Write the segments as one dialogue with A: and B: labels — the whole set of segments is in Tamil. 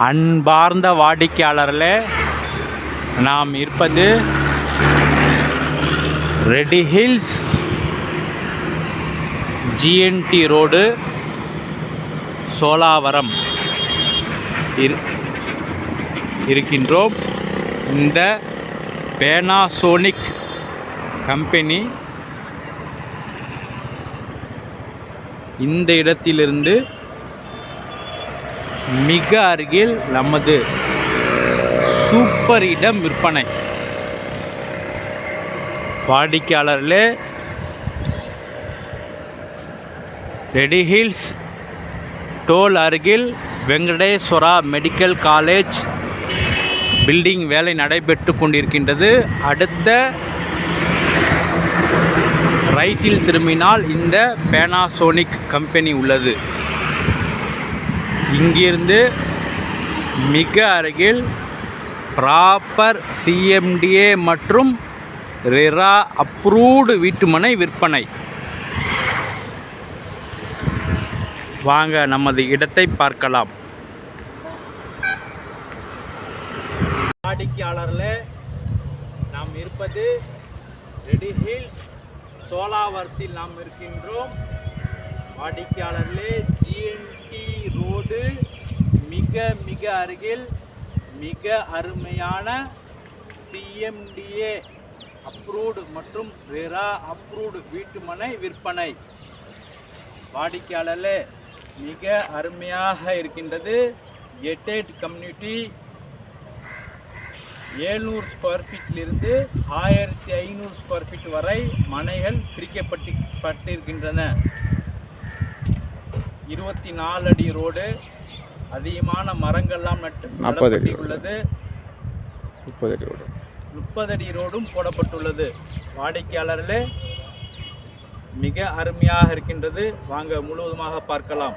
A: அன்பார்ந்த வாடிக்கையாளர்களே நாம் இருப்பது Red Hills GNT road Cholavaram இரு- இருக்கின்றோம். இந்த பேனாசோனிக் கம்பெனி இந்த இடத்திலிருந்து மிக அருகில் நமது சூப்பர் இடம் விற்பனை. வாடிக்கையாளர்களே ரெடி ஹில்ஸ் டோல் அருகில் வெங்கடேஸ்வரா மெடிக்கல் காலேஜ் பில்டிங் வேலை நடைபெற்று கொண்டிருக்கின்றது. அடுத்த ரைட்டில் திரும்பினால் இந்த பேனாசோனிக் கம்பெனி உள்ளது. இங்கிருந்து மிக அருகில் ப்ராப்பர் சிஎம்டிஏ மற்றும் ரெரா அப்ரூவ்டு வீட்டுமனை விற்பனை. வாங்க நமது இடத்தை பார்க்கலாம். வாடிக்கையாளரில் நாம் இருப்பது ரெடி ஹில்ஸ் சோலாவரத்தில் நாம் இருக்கின்றோம். வாடிக்கையாளர்களே ஜிஎன்டி ரோடு மிக மிக அருகில் மிக அருமையான சிஎம்டிஏ அப்ரூவ்டு மற்றும் ரெரா அப்ரூவ்டு வீட்டுமனை விற்பனை. வாடிக்கையாளர்களே மிக அருமையாக இருக்கின்றது. எட்டேட் கம்யூனிட்டி ஏழ்நூறு ஸ்கொயர் ஃபீட்டிலிருந்து ஆயிரத்தி ஐநூறு ஸ்கொயர் ஃபீட் வரை மனைகள் பிரிக்கப்பட்டு பட்டிருக்கின்றன இருபத்தி நாலு அடி ரோடு அதிகமான மரங்கள்லாம் நட்டு
B: நாற்பது அடி
A: நடப்பட்டுள்ளது
B: முப்பது அடி ரோடு.
A: முப்பது அடி ரோடும் போடப்பட்டுள்ளது. வாடிக்கையாளர்களே மிக அருமையாக இருக்கின்றது. வாங்க முழுவதுமாக பார்க்கலாம்.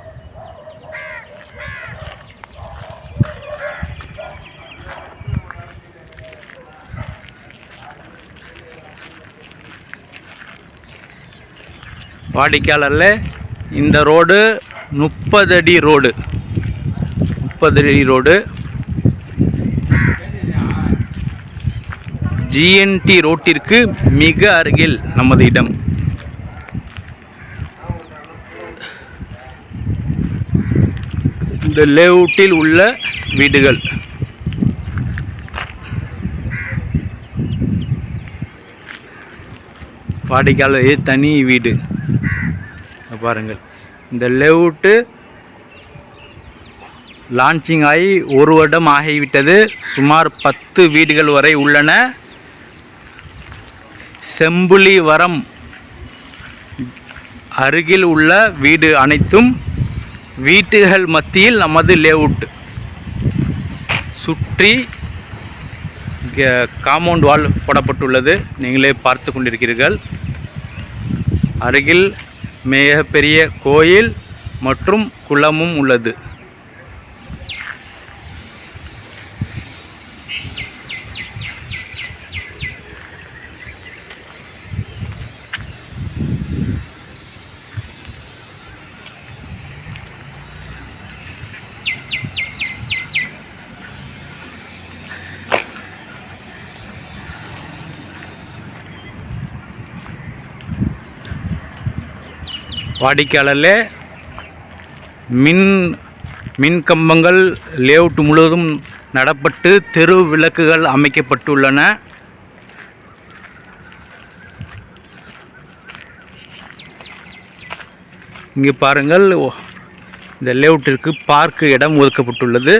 A: வாடிக்கையாளர்களே இந்த ரோடு முப்பது அடி ரோடு. முப்பது அடி ரோடு ஜிஎன்டி ரோட்டிற்கு மிக அருகில் நமது இடம். இந்த லேவுட்டில் உள்ள வீடுகள். வாடிக்கையாளர் தனி வீடு. பாருங்கள். இந்த லேவுட்டு லான்ச்சிங் ஆகி ஒரு வருடம் ஆகிவிட்டது. சுமார் பத்து வீடுகள் வரை உள்ளன. செம்புலிவரம் அருகில் உள்ள வீடு அனைத்தும் வீட்டுகள் மத்தியில் நமது லேவுட் சுற்றி காம்பவுண்ட் வால் போடப்பட்டுள்ளது. நீங்களே பார்த்து கொண்டிருக்கிறீர்கள். அருகில் மிகப்பெரிய கோயில் மற்றும் குளமும் உள்ளது. வாடிக்கையாளர்களே மின் மின் கம்பங்கள் லேஅவுட் முழுவதும் நடப்பட்டு தெரு விளக்குகள் அமைக்கப்பட்டுள்ளன. இங்கே பாருங்கள் இந்த லேஅவுட்டிற்கு பார்க்கு இடம் ஒதுக்கப்பட்டுள்ளது.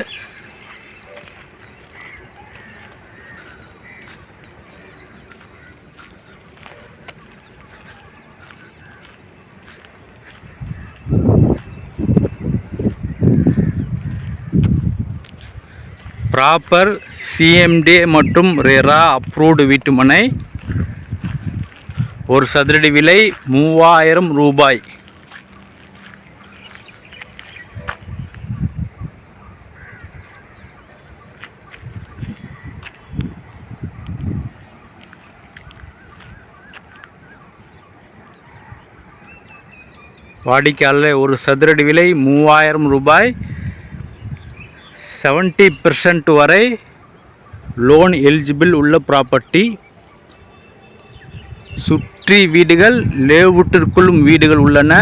A: ப்ராப்பர் சிஎம்டி மற்றும் ரெரா அப்ரூவ்டு வீட்டுமனை. ஒரு சதுரடி விலை மூவாயிரம் ரூபாய். வாடிக்கையாளர் ஒரு சதுரடி விலை மூவாயிரம் ரூபாய். செவன்ட்டி பெர்சன்ட் வரை லோன் எலிஜிபிள் உள்ள ப்ராப்பர்ட்டி சுற்றி வீடுகள் லேவுட்டிற்குள்ளும் வீடுகள் உள்ளன.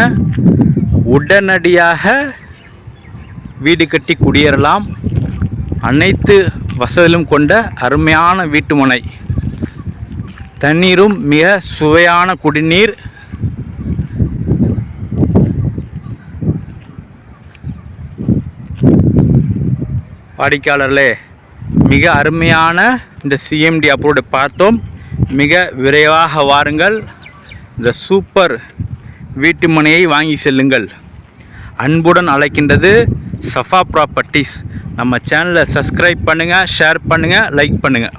A: உடனடியாக வீடு கட்டி குடியேறலாம். அனைத்து வசதிகளும் கொண்ட அருமையான வீட்டுமனை. தண்ணீரும் மிக சுவையான குடிநீர். வாடிக்கையாளர்களே மிக அருமையான இந்த சிஎம்டி அப்ரோடு பார்த்தோம். மிக விரைவாக வாருங்கள். இந்த சூப்பர் வீட்டு மனையை வாங்கி செல்லுங்கள். அன்புடன் அழைக்கின்றது சஃபா ப்ராப்பர்ட்டிஸ் நம்ம சேனலை சப்ஸ்கிரைப் பண்ணுங்கள் ஷேர் பண்ணுங்கள் லைக் பண்ணுங்கள்